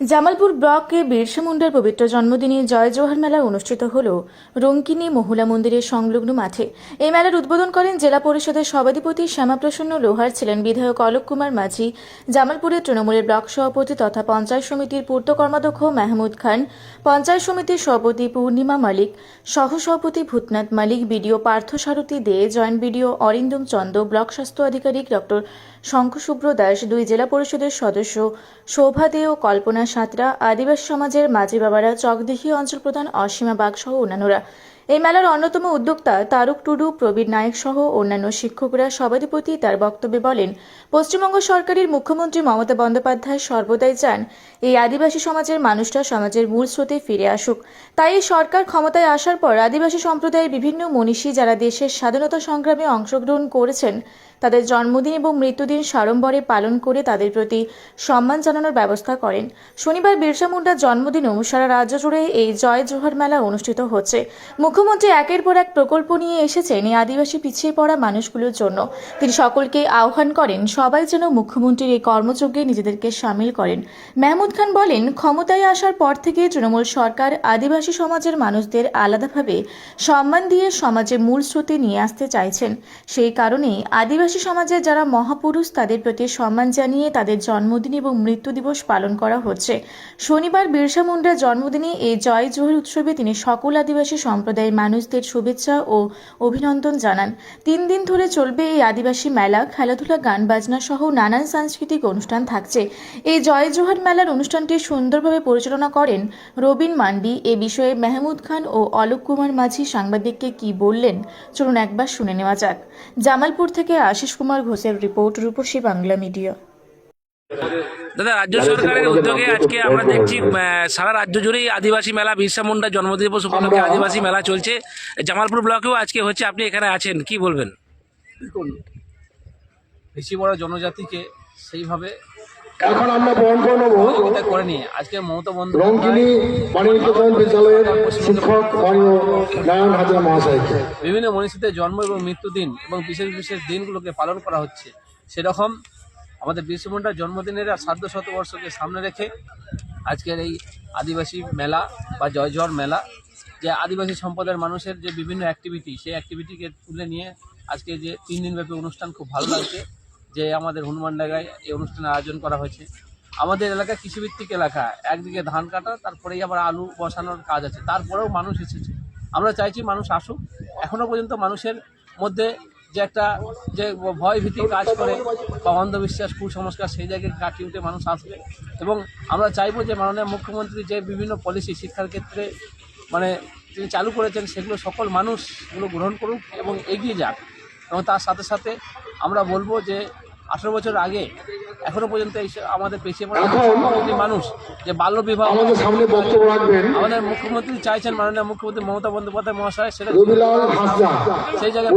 জামালপুর ব্লকে বিরসা মুন্ডার পবিত্র জন্মদিনে জয় জোহার মেলা অনুষ্ঠিত হল। রঙ্কিনী মহুলা মন্দিরের সংলগ্ন মাঠে। এই মেলার উদ্বোধন করেন জেলা পরিষদের সভাধিপতি শ্যামাপ্রসন্ন লোহার, ছিলেন বিধায়ক অলোক কুমার মাঝি। জামালপুরের তৃণমূলের ব্লক সভাপতি তথা পঞ্চায়েত সমিতির পূর্ত কর্মাধ্যক্ষ মাহমুদ খান, পঞ্চায়েত সমিতির সভাপতি পূর্ণিমা মালিক, সহসভাপতি Bhutnath Malik, BDO Partha Sarathi De, joint BDO Arindam Chanda, block স্বাস্থ্য আধিকারিক ডক্টর শঙ্খশুভ্র দাস, দুই জেলা পরিষদের সদস্য শোভা দে ও কল্পনা সাঁতরা আদিবাসী সমাজের মাঝি বাবারা চকদিঘি অঞ্চল প্রধান অসীমা বাগ সহ অন্যান্যরা। এই মেলার অন্যতম উদ্যোক্তা তারক টুডু, প্রবীর নায়ক সহ অন্যান্য শিক্ষকরা সভাধিপতি তার বক্তব্যে বলেন, পশ্চিমবঙ্গ সরকারের মুখ্যমন্ত্রী মমতা বন্দ্যোপাধ্যায় সর্বদাই চান এই আদিবাসী সমাজের মানুষরা সমাজের মূল স্রোতে ফিরে আসুক। তাই এই সরকার ক্ষমতায় আসার পর আদিবাসী সম্প্রদায়ের বিভিন্ন মনীষী যারা দেশের স্বাধীনতা সংগ্রামে অংশগ্রহণ করেছেন তাদের জন্মদিন এবং মৃত্যুদিন সাড়ম্বরে পালন করে তাদের প্রতি সম্মান জানানোর ব্যবস্থা করেন। শনিবার বিরসা মুন্ডার জন্মদিনেও সারা রাজ্য জুড়ে এই জয় জোহর মেলা অনুষ্ঠিত হচ্ছে। মুখ্যমন্ত্রী একের পর এক প্রকল্প নিয়ে এসেছেন এই আদিবাসী পিছিয়ে পড়া মানুষগুলোর জন্য। তিনি সকলকে আহ্বান করেন, সবাই যেন মুখ্যমন্ত্রীর এই কর্মযজ্ঞে নিজেদেরকে সামিল করেন। মেহমুদ খান বলেন, ক্ষমতায় আসার পর থেকে তৃণমূল সরকার আদিবাসী সমাজের মানুষদের আলাদাভাবে সম্মান দিয়ে সমাজে মূল স্রোতে নিয়ে আসতে চাইছেন। সেই কারণেই আদিবাসী সমাজের যারা মহাপুরুষ, তাদের প্রতি সম্মান জানিয়ে তাদের জন্মদিন এবং মৃত্যু দিবস পালন করা হচ্ছে। শনিবার বিরসা মুন্ডার জন্মদিনে এই জয় জোহর উৎসবে তিনি সকল আদিবাসী সম্প্রদায়ের মানুষদের শুভেচ্ছা ও অভিনন্দন জানান। তিন দিন ধরে চলবে এই আদিবাসী মেলা, খেলাধুলা, গান বাজনা সহ নানান সাংস্কৃতিক অনুষ্ঠান থাকছে। এই জয় জোহর মেলার অনুষ্ঠানটি সুন্দরভাবে পরিচালনা করেন রবিন মান্ডি। এ বিষয়ে মেহমুদ খান ও অলোক কুমার মাঝি সাংবাদিককে কি বললেন, চলুন একবার শুনে নেওয়া যাক। জামালপুর থেকে আশিস কুমার ঘোষের রিপোর্ট রূপসী বাংলা মিডিয়া। দাদা রাজ্য সরকারের উদ্যোগে আজকে আমরা দেখছি আহ, সারা রাজ্য জুড়েই আদিবাসী মেলা বিরসা মুন্ডা জন্মদিবস উপলক্ষে আদিবাসী মেলা চলছে। জামালপুর ব্লকেও আজকে হচ্ছে আপনি এখানে আছেন কি বলবেন? দেখুন বেশি বড় জনজাতিকে সেইভাবে এখন আমরা বহন করে নেব। সহযোগিতা করে নিয়ে আজকে মমতা রঙ্গিনী বিদ্যালয়ের শিক্ষক মাননীয় নারায়ণ হাজার মহাশয়কে। বিভিন্ন মনীষীদের জন্ম এবং মৃত্যুদিন এবং বিশেষ বিশেষ দিনগুলোকে পালন করা হচ্ছে। সেরকম আমাদের বিরসা মুন্ডার জন্মদিনের সাধ্য শতবর্ষকে সামনে রেখে আজকের এই আদিবাসী মেলা বা জয় মেলা যে আদিবাসী সম্প্রদায়ের মানুষের যে বিভিন্ন অ্যাক্টিভিটি সেই অ্যাক্টিভিটিকে তুলে নিয়ে আজকে যে তিন দিনব্যাপী অনুষ্ঠান খুব ভালো লাগছে। যে আমাদের হনুমান ডাগায় এই অনুষ্ঠানের আয়োজন করা হয়েছে। আমাদের এলাকা কৃষিভিত্তিক এলাকা, একদিকে ধান কাটা, তারপরেই আবার আলু বসানোর কাজ আছে। তারপরেও মানুষ এসেছে। আমরা চাইছি মানুষ আসুক। এখনও পর্যন্ত মানুষের মধ্যে যে একটা যে ভয় ভীতি কাজ করে বা অন্ধবিশ্বাস, কুসংস্কার, সেই জায়গায় কাটিয়ে উঠে মানুষ আসবে। এবং আমরা চাইব যে মাননীয় মুখ্যমন্ত্রী যে বিভিন্ন পলিসি শিক্ষার ক্ষেত্রে মানে তিনি চালু করেছেন, সেগুলো সকল মানুষ এগুলো গ্রহণ করুক এবং এগিয়ে যাক। এবং তার সাথে সাথে আমরা বলব যে আঠেরো বছর আগে এখনও পর্যন্ত আমাদের পেছিয়ে পড়া মানুষ যে বাল্য বিবাহ আমাদের সামনে বক্তব্য রাখবেন। আমাদের মুখ্যমন্ত্রী চাইছেন মাননীয় মুখ্যমন্ত্রী মমতা বন্দ্যোপাধ্যায় মহাশয় সেটা সেই জায়গায়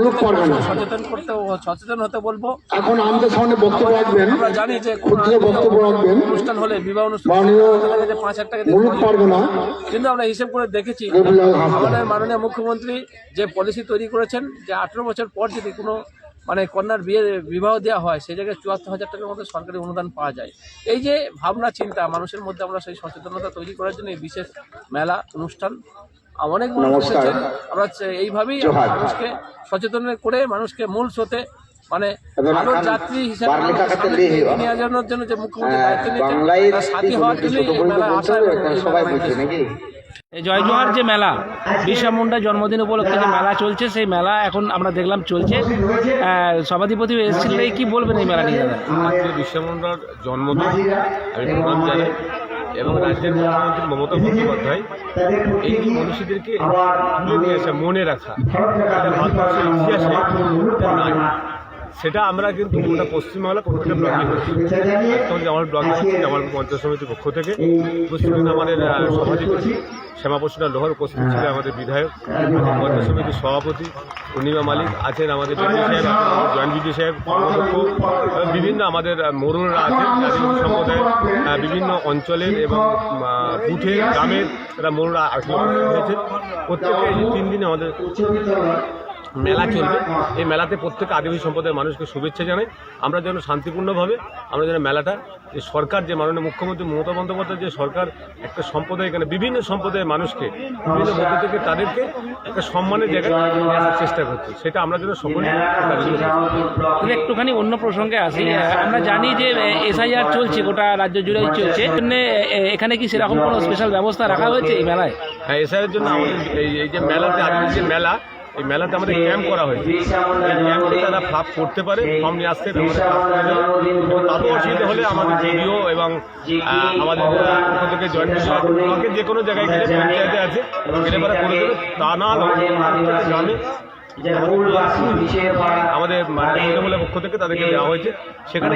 সচেতন করতে সচেতন হতে বলব। এখন আমাদের সামনে বক্তব্য রাখবেন। আমরা জানি যে কোনো বক্তব্য রাখবেন। অনুষ্ঠান হলে বিবাহ অনুষ্ঠান পাঁচ হাজার টাকা পারবে না। কিন্তু আমরা হিসেব করে দেখেছি আমাদের মাননীয় মুখ্যমন্ত্রী যে পলিসি তৈরি করেছেন যে আঠেরো বছর পর যদি কোনো মানে কন্যার বিয়ে বিবাহ দেওয়া হয় সেই জায়গায় চুয়াত্তর হাজার টাকার মতো সরকারি অনুদান পাওয়া যায়। এই যে ভাবনা চিন্তা মানুষের মধ্যে আমরা সেই সচেতনতা তৈরি করার জন্য এই বিশেষ মেলা অনুষ্ঠান অনেক মানুষ আমরা এইভাবেই মানুষকে সচেতন করে মানুষকে মূল স্রোতে মানে যাত্রী হিসেবে নিয়ে যাওয়ার জন্য যে মুখ্যমন্ত্রী আহ, দায়িত্ব নিয়েছেন সাথী হওয়ার জন্যই জয় জোহার যে মেলা, বিরসা মুন্ডা জন্মদিন উপলক্ষে যে মেলা চলছে, সেই মেলা এখন আমরা দেখলাম চলছে। সভাধিপতি এসেছিলেন কি বলবেন এই মেলা নিয়ে দাদা? আজকে বিশ্বমন্ডার জন্মদিন এবং রাজ্যের মুখ্যমন্ত্রী মমতা বন্দ্যোপাধ্যায়, এই মনীষীদেরকে নিয়ে আসা মনে রাখা। সেটা আমরা কিন্তু গোটা পশ্চিমবাংলা প্রত্যেকটা ব্লকে করছি। আমার ব্লকে আমার পঞ্চায়েত সমিতির পক্ষ থেকে। ছিলেন আমাদের সভাধিপতি শ্যামাপ্রসাদ লোহার উপস্থিত ছিলেন আমাদের বিধায়ক পঞ্চায়েত সমিতির সভাপতি পূর্ণিমা মালিক আছেন আমাদের বিডিও সাহেব জয়েন্ট সাহেব এবং বিভিন্ন আমাদের মরুণরা আছেন আদিবাসী সম্প্রদায়ের বিভিন্ন অঞ্চলের এবং বুথে গ্রামের তারা মরুণরা হয়েছেন প্রত্যেকে তিন দিনে আমাদের মেলা চলবে। এই মেলাতে প্রত্যেক আদিবাসী সম্প্রদায়ের মানুষকে শুভেচ্ছা জানাই। আমরা যেন শান্তিপূর্ণভাবে আমরা যেন মেলাটা যে সরকার যে মাননীয় মুখ্যমন্ত্রী মমতা বন্দ্যোপাধ্যায় যে সরকার একটা সম্প্রদায় এখানে বিভিন্ন সম্প্রদায়ের মানুষকে বিভিন্ন মধ্য থেকে তাদেরকে একটা সম্মানের জায়গায় আসার চেষ্টা করছে। সেটা আমরা যেন সকলে একটুখানি অন্য প্রসঙ্গে আসি। আমরা জানি যে এসআইআর চলছে গোটা রাজ্য জুড়েই চলছে। জন্য এখানে কি সেরকম কোনো স্পেশাল ব্যবস্থা রাখা হয়েছে এই মেলায়? হ্যাঁ এসআইয়ের জন্য আমাদের এই এই যে মেলাতে আদিবাসী যে মেলা এই মেলাতে আমাদের ক্যাম্প করা হয়েছে। এই ক্যাম্পে তারা ফ্লাপ করতে পারে ফর্ম নিয়ে আসতে তারও অসুবিধা হলে আমাদের ভিডিও এবং আমাদের থেকে জয়েন্ট যে কোনো জায়গায় গেলে পঞ্চায়েতে আছে পরে করে দেবে। তা না গ্রামে আমাদের মানে তৃণমূলের পক্ষ থেকে তাদেরকে দেওয়া হয়েছে। সেখানে